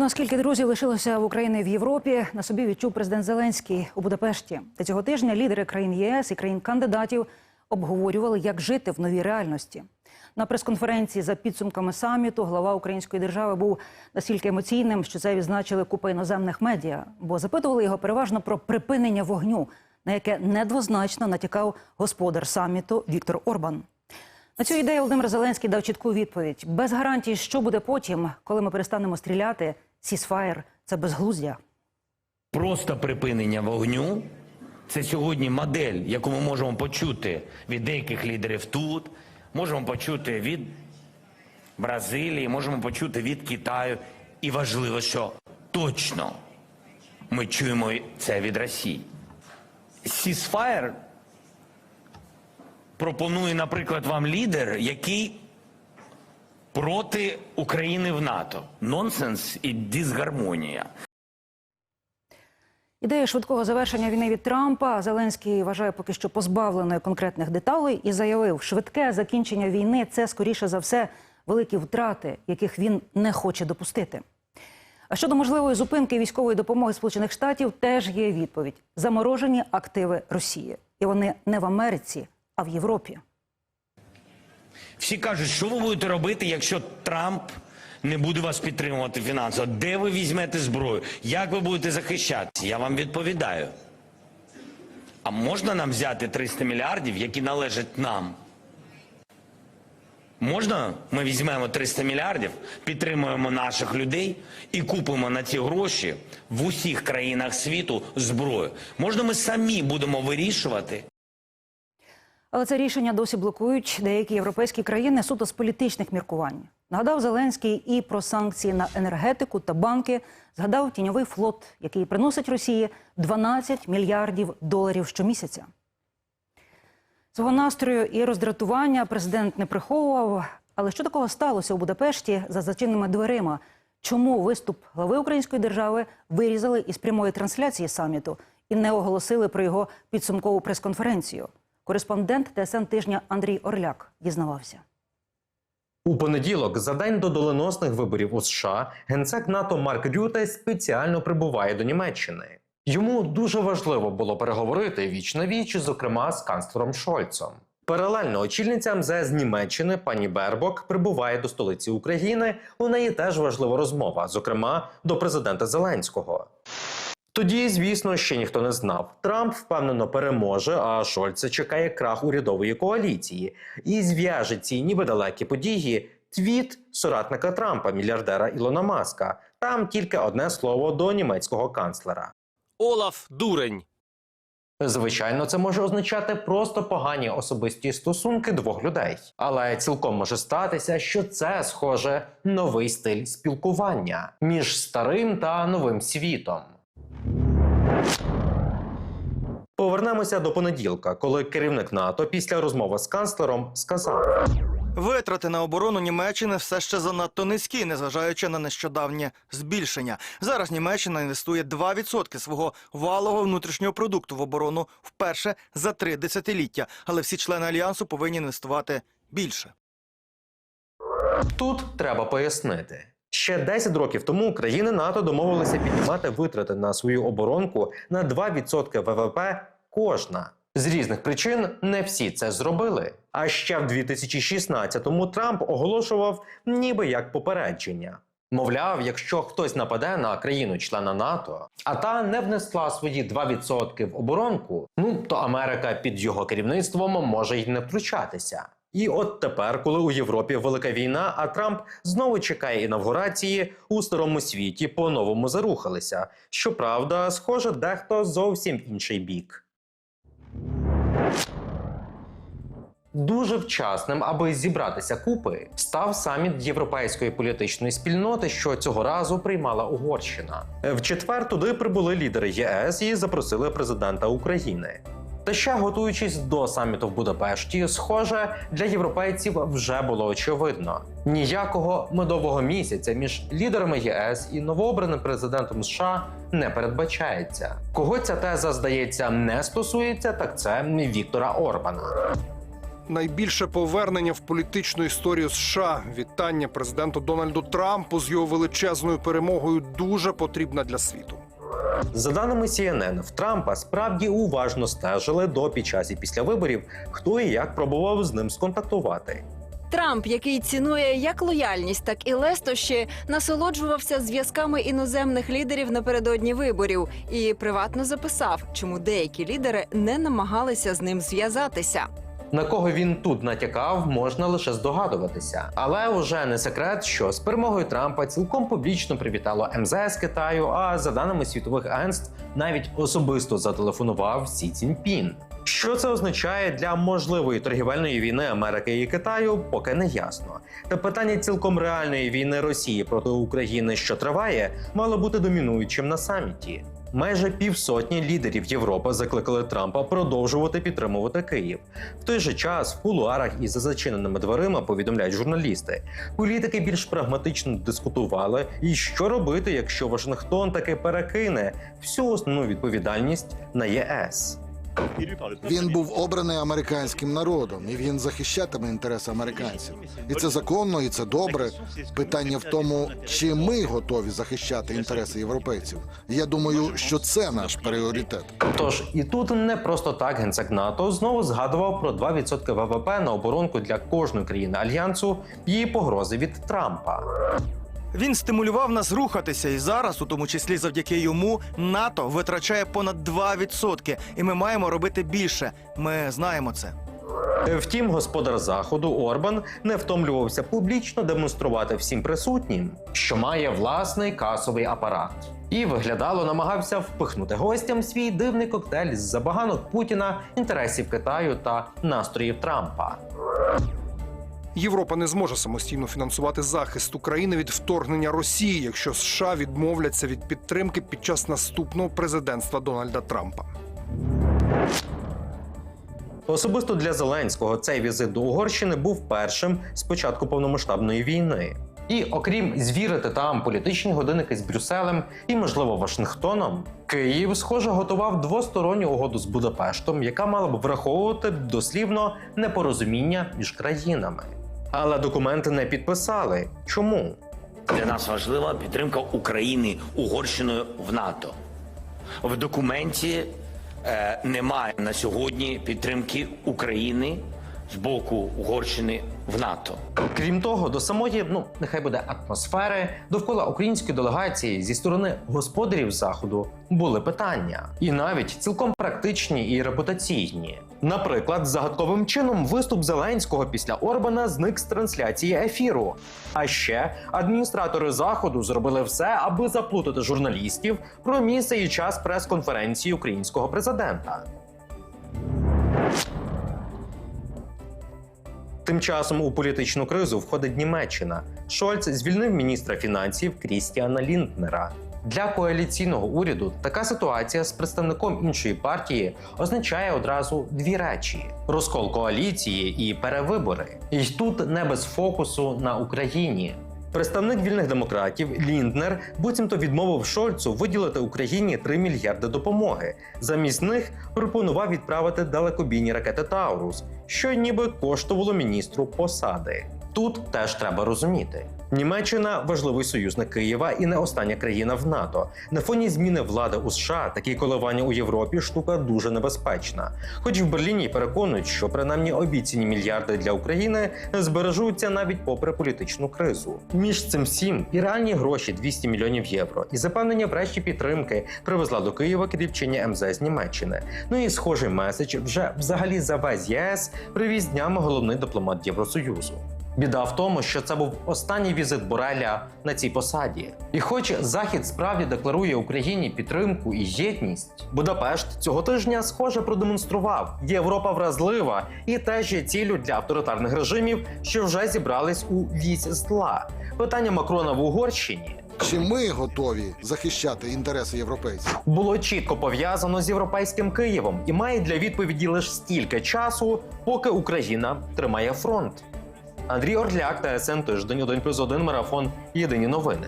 Наскільки друзів лишилося в Україні в Європі, на собі відчув президент Зеленський у Будапешті. Та цього тижня лідери країн ЄС і країн-кандидатів обговорювали, як жити в новій реальності. На прес-конференції за підсумками саміту глава української держави був настільки емоційним, що це відзначили купа іноземних медіа, бо запитували його переважно про припинення вогню, на яке недвозначно натякав господар саміту Віктор Орбан. На цю ідею Володимир Зеленський дав чітку відповідь: без гарантій, що буде потім, коли ми перестанемо стріляти. Сісфаєр це безглуздя. Просто припинення вогню це сьогодні модель, яку ми можемо почути від деяких лідерів тут, можемо почути від Бразилії, можемо почути від Китаю. І важливо, що точно ми чуємо це від Росії. Сісфаєр пропонує, наприклад, вам лідер, який проти України в НАТО. Нонсенс і дисгармонія. Ідея швидкого завершення війни від Трампа Зеленський вважає поки що позбавленою конкретних деталей і заявив, швидке закінчення війни це скоріше за все великі втрати, яких він не хоче допустити. А щодо можливої зупинки військової допомоги Сполучених Штатів теж є відповідь: заморожені активи Росії, і вони не в Америці, а в Європі. Всі кажуть, що ви будете робити, якщо Трамп не буде вас підтримувати фінансово? Де ви візьмете зброю? Як ви будете захищатися? Я вам відповідаю. А можна нам взяти 300 мільярдів, які належать нам? Можна ми візьмемо 300 мільярдів, підтримуємо наших людей і купимо на ці гроші в усіх країнах світу зброю? Можна ми самі будемо вирішувати, Але це рішення досі блокують деякі європейські країни суто з політичних міркувань. Нагадав Зеленський і про санкції на енергетику та банки. Згадав тіньовий флот, який приносить Росії 12 мільярдів доларів щомісяця. Свого настрою і роздратування президент не приховував. Але що такого сталося у Будапешті за зачиненими дверима? Чому виступ глави української держави вирізали із прямої трансляції саміту і не оголосили про його підсумкову прес-конференцію? Кореспондент ТСН тижня Андрій Орляк дізнавався. У понеділок, за день до доленосних виборів у США, генсек НАТО Марк Рюте спеціально прибуває до Німеччини. Йому дуже важливо було переговорити віч на віч, зокрема з канцлером Шольцом. Паралельно очільниця МЗС Німеччини пані Бербок прибуває до столиці України. У неї теж важлива розмова, зокрема до президента Зеленського. Тоді, звісно, ще ніхто не знав. Трамп впевнено переможе, а Шольца чекає крах урядової коаліції і зв'яже ці ніби далекі події. Твіт соратника Трампа, мільярдера Ілона Маска. Там тільки одне слово до німецького канцлера. Олаф дурень. Звичайно, це може означати просто погані особисті стосунки двох людей, але цілком може статися, що це схоже новий стиль спілкування між старим та новим світом. Повернемося до понеділка, коли керівник НАТО після розмови з канцлером сказав: Витрати на оборону Німеччини все ще занадто низькі, незважаючи на нещодавнє збільшення. Зараз Німеччина інвестує 2% свого валового внутрішнього продукту в оборону вперше за три десятиліття. Але всі члени альянсу повинні інвестувати більше. Тут треба пояснити. Ще 10 років тому країни НАТО домовилися піднімати витрати на свою оборонку на 2% ВВП кожна. З різних причин не всі це зробили. А ще в 2016-му Трамп оголошував ніби як попередження. Мовляв, якщо хтось нападе на країну-члена НАТО, а та не внесла свої 2% в оборонку, ну то Америка під його керівництвом може й не втручатися. І от тепер, коли у Європі велика війна, а Трамп знову чекає інавгурації у старому світі, по-новому зарухалися. Щоправда, схоже, дехто зовсім інший бік. Дуже вчасним, аби зібратися купи, став саміт європейської політичної спільноти, що цього разу приймала Угорщина. В четвер туди прибули лідери ЄС і запросили президента України. Та ще готуючись до саміту в Будапешті, схоже, для європейців вже було очевидно: ніякого медового місяця між лідерами ЄС і новообраним президентом США не передбачається. Кого ця теза здається не стосується, так це Віктора Орбана. найбільше повернення в політичну історію США. Вітання президенту Дональду Трампу з його величезною перемогою дуже потрібна для світу. За даними CNN, в Трампа справді уважно стежили до під час і після виборів, хто і як пробував з ним сконтактувати. Трамп, який цінує як лояльність, так і лестощі, насолоджувався зв'язками іноземних лідерів напередодні виборів і приватно записав, чому деякі лідери не намагалися з ним зв'язатися. На кого він тут натякав, можна лише здогадуватися. Але уже не секрет, що з перемогою Трампа цілком публічно привітало МЗС Китаю. А за даними світових агентств, навіть особисто зателефонував Сі Ціньпін. Що це означає для можливої торгівельної війни Америки і Китаю, поки не ясно. Та питання цілком реальної війни Росії проти України, що триває, мало бути домінуючим на саміті. Майже півсотні лідерів Європи закликали Трампа продовжувати підтримувати Київ. В той же час в кулуарах і за зачиненими дверима повідомляють журналісти. Політики більш прагматично дискутували, і що робити, якщо Вашингтон таки перекине всю основну відповідальність на ЄС. Він був обраний американським народом, і він захищатиме інтереси американців. І це законно, і це добре. Питання в тому, чи ми готові захищати інтереси європейців. Я думаю, що це наш пріоритет. Тож і тут не просто так генсек НАТО знову згадував про 2% ВВП на оборонку для кожної країни альянсу і погрози від Трампа. Він стимулював нас рухатися, і зараз, у тому числі завдяки йому, НАТО витрачає понад 2%. І ми маємо робити більше. Ми знаємо це. Втім, господар заходу Орбан не втомлювався публічно демонструвати всім присутнім, що має власний касовий апарат. І виглядало, намагався впихнути гостям свій дивний коктейль з забаганок Путіна, інтересів Китаю та настроїв Трампа. Європа не зможе самостійно фінансувати захист України від вторгнення Росії, якщо США відмовляться від підтримки під час наступного президентства Дональда Трампа. Особисто для Зеленського цей візит до Угорщини був першим з початку повномасштабної війни. І окрім звірити там політичні годинники з Брюсселем і, можливо, Вашингтоном, Київ, схоже, готував двосторонню угоду з Будапештом, яка мала б враховувати дослівно непорозуміння між країнами. Але документи не підписали. Чому? Для нас важлива підтримка України Угорщиною в НАТО. В документі е, немає на сьогодні підтримки України з боку Угорщини в НАТО. Крім того, до самої, ну нехай буде атмосфери, довкола української делегації зі сторони господарів заходу були питання, і навіть цілком практичні і репутаційні. Наприклад, загадковим чином виступ Зеленського після Орбана зник з трансляції ефіру. А ще адміністратори заходу зробили все, аби заплутати журналістів про місце і час прес-конференції українського президента. Тим часом у політичну кризу входить Німеччина. Шольц звільнив міністра фінансів Крістіана Лінднера. Для коаліційного уряду така ситуація з представником іншої партії означає одразу дві речі: розкол коаліції і перевибори. І тут не без фокусу на Україні. Представник вільних демократів Лінднер буцімто відмовив Шольцу виділити Україні 3 мільярди допомоги. Замість них пропонував відправити далекобійні ракети Таурус, що ніби коштувало міністру посади. Тут теж треба розуміти. Німеччина важливий союзник Києва і не остання країна в НАТО. На фоні зміни влади у США такі коливання у Європі штука дуже небезпечна. Хоч в Берліні переконують, що принаймні обіцяні мільярди для України збережуться навіть попри політичну кризу. Між цим всім і реальні гроші 200 мільйонів євро, і запевнення врешті підтримки привезла до Києва керівчиня МЗС Німеччини. Ну і схожий меседж вже взагалі за весь ЄС привіз днями головний дипломат Євросоюзу. Біда в тому, що це був останній візит Бореля на цій посаді. І хоч Захід справді декларує Україні підтримку і єдність, Будапешт цього тижня схоже продемонстрував, Європа вразлива і теж є ціллю для авторитарних режимів, що вже зібрались у вісь зла. Питання Макрона в Угорщині Чи ми готові захищати інтереси європейців? було чітко пов'язано з європейським Києвом і має для відповіді лише стільки часу, поки Україна тримає фронт. Андрій Орляк та Есен Тиждень 1 плюс 1 марафон. Єдині новини.